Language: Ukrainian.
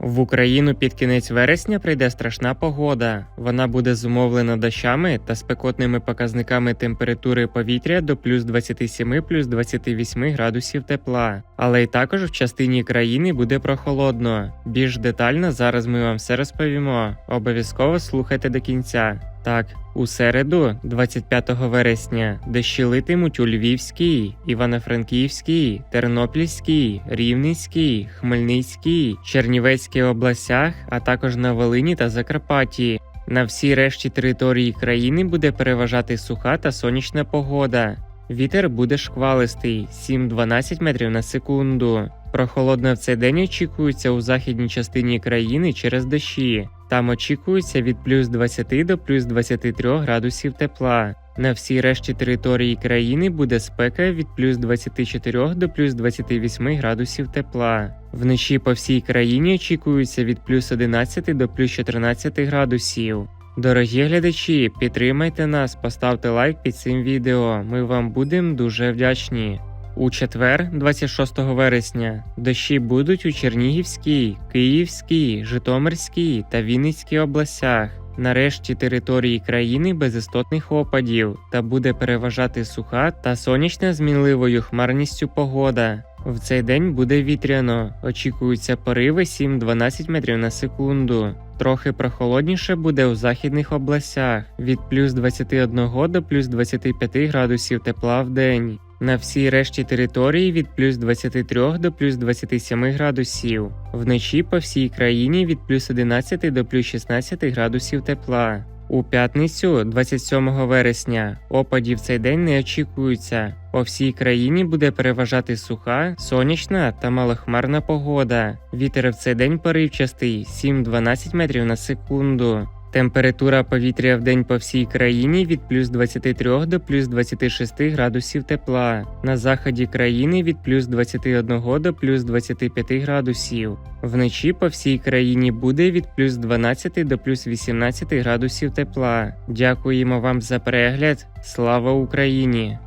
В Україну під кінець вересня прийде страшна погода. Вона буде зумовлена дощами та спекотними показниками температури повітря до плюс 27 плюс 28 градусів тепла. Але й також в частині країни буде прохолодно. Більш детально зараз ми вам все розповімо. Обов'язково слухайте до кінця. Так, у середу, 25 вересня, дощі литимуть у Львівській, Івано-Франківській, Тернопільській, Рівненській, Хмельницькій, Чернівецькій областях, а також на Волині та Закарпатті. На всій решті території країни буде переважати суха та сонячна погода. Вітер буде шквалистий 7-12 метрів на секунду. Прохолодно в цей день очікується у західній частині країни через дощі. Там очікується від плюс 20 до плюс 23 градусів тепла. На всій решті території країни буде спека від плюс 24 до плюс 28 градусів тепла. Вночі по всій країні очікується від плюс 11 до плюс 14 градусів. Дорогі глядачі, підтримайте нас, поставте лайк під цим відео. Ми вам будемо дуже вдячні. У четвер, 26 вересня, дощі будуть у Чернігівській, Київській, Житомирській та Вінницькій областях. Нарешті території країни без істотних опадів та буде переважати суха та сонячна з мінливою хмарністю погода. В цей день буде вітряно, очікуються пориви 7-12 метрів на секунду. Трохи прохолодніше буде у західних областях від плюс 21 до плюс 25 градусів тепла в день. На всій решті території від плюс 23 до плюс 27 градусів. Вночі по всій країні від плюс 11 до плюс 16 градусів тепла. У п'ятницю, 27 вересня, опадів цей день не очікується. По всій країні буде переважати суха, сонячна та малохмарна погода. Вітер в цей день поривчастий 7-12 метрів на секунду. Температура повітря в день по всій країні від плюс 23 до плюс 26 градусів тепла. На заході країни від плюс 21 до плюс 25 градусів. Вночі по всій країні буде від плюс 12 до плюс 18 градусів тепла. Дякуємо вам за перегляд. Слава Україні!